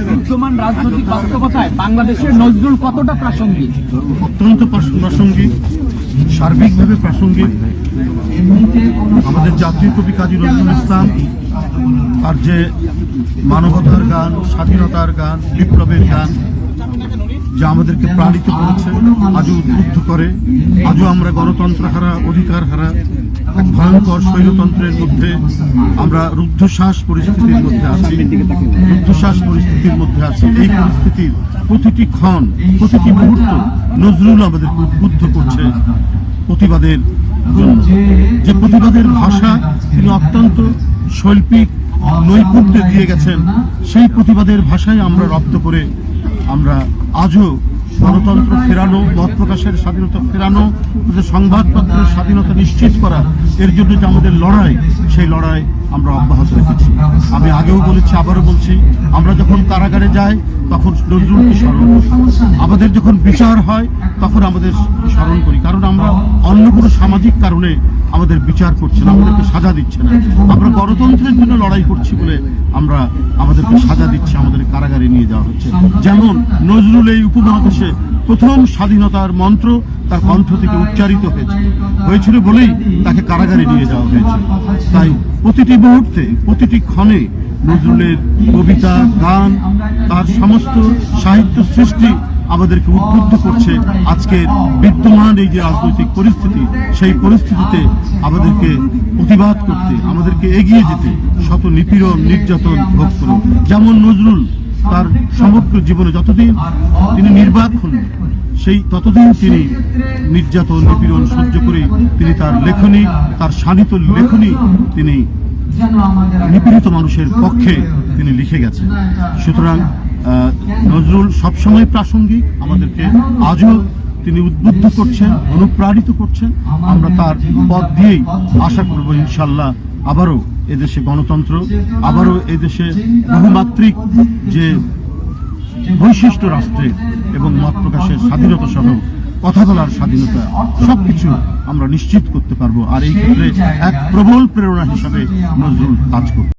বর্তমান রাজনৈতিক বাস্তবতায় বাংলাদেশের নজরুল কতটা প্রাসঙ্গিক? অত্যন্ত প্রাসঙ্গিক, সার্বিকভাবে প্রাসঙ্গিক। আমাদের জাতীয় কবি কাজী নজরুল ইসলাম আর যে মানবতার গান, স্বাধীনতার গান, বিপ্লবের গান যা আমাদেরকে প্রাণিত করেছে, আজও উদ্বুদ্ধ করে, আজও আমরা গণতন্ত্র হারা, অধিকার হারা এক ভয়ঙ্কর স্বৈরতন্ত্রের মধ্যে আমরা রুদ্ধশ্বাস পরিস্থিতির মধ্যে আছি, রুদ্ধশ্বাস পরিস্থিতির মধ্যে আছি। এই পরিস্থিতির প্রতিটি ক্ষণ, প্রতিটি মুহূর্ত নজরুল আমাদেরকে উদ্বুদ্ধ করছে প্রতিবাদের জন্য। যে প্রতিবাদের ভাষা তিনি অত্যন্ত শৈল্পিক নৈপুণ্যে দিয়ে গেছেন, সেই প্রতিবাদের ভাষায় আমরা রপ্ত করে আমরা আজও গণতন্ত্র ফেরানো, মত প্রকাশের স্বাধীনতা ফেরানো সংবাদপত্রের স্বাধীনতা নিশ্চিত করা, এর জন্য যে আমাদের লড়াই, সেই লড়াই আমরা অব্যাহত রেখেছি। আমি আগেও বলেছি, আবারও বলছি, আমরা যখন কারাগারে যাই তখন নজরুলকে স্মরণ করি? আমাদের যখন বিচার হয়, তখন আমাদের স্মরণ করি। কারণ আমরা অন্য কোনো সামাজিক কারণে আমাদের বিচার করছে না, আমাদেরকে সাজা দিচ্ছে না। আমরা গণতন্ত্রের জন্য লড়াই করছি বলে আমরা আমাদেরকে সাজা দিচ্ছে, আমাদের কারাগারে নিয়ে যাওয়া হচ্ছে। যেমন নজরুল এই উপমহাদেশে প্রথম স্বাধীনতার মন্ত্র তার কণ্ঠ থেকে উচ্চারিত হয়েছে। হয়েছিল বলেই তাকে কারাগারে নিয়ে যাওয়া হয়েছে। তাই প্রতিটি মুহূর্তে, প্রতিটি ক্ষণে নজরুলের কবিতা, গান, তার সমস্ত সাহিত্য সৃষ্টি আমাদেরকে উদ্বুদ্ধ করছে আজকের বিদ্যমান এই যে রাজনৈতিক পরিস্থিতি, সেই পরিস্থিতিতে আমাদেরকে প্রতিবাদ করতে, আমাদেরকে এগিয়ে যেতে শত নিপীড়ন, নির্যাতন ভোগ করে যেমন নজরুল তার সমগ্র জীবনে যতদিন তিনি নির্বাক হন সেই ততদিন তিনি নির্যাতন, নিপীড়ন সহ্য করে তিনি তার লেখনী, তার শানিত লেখনী তিনি নিপীড়িত মানুষের পক্ষে তিনি লিখে গেছেন। সুতরাং নজরুল সবসময় প্রাসঙ্গিক আমাদেরকে আজও তিনি উদ্বুদ্ধ করছেন অনুপ্রাণিত করছেন। আমরা তার পথ দিয়েই আশা করব ইনশাল্লাহ আবারও এদেশে গণতন্ত্র আবারও এদেশে বহুমাত্রিক যে বৈশিষ্ট্য রাষ্ট্রের এবং মত প্রকাশের স্বাধীনতা সহ কথা বলার স্বাধীনতা, সবকিছু আমরা নিশ্চিত করতে পারব। আর এই ক্ষেত্রে এক প্রবল প্রেরণা হিসাবে নজরুল কাজ করবে।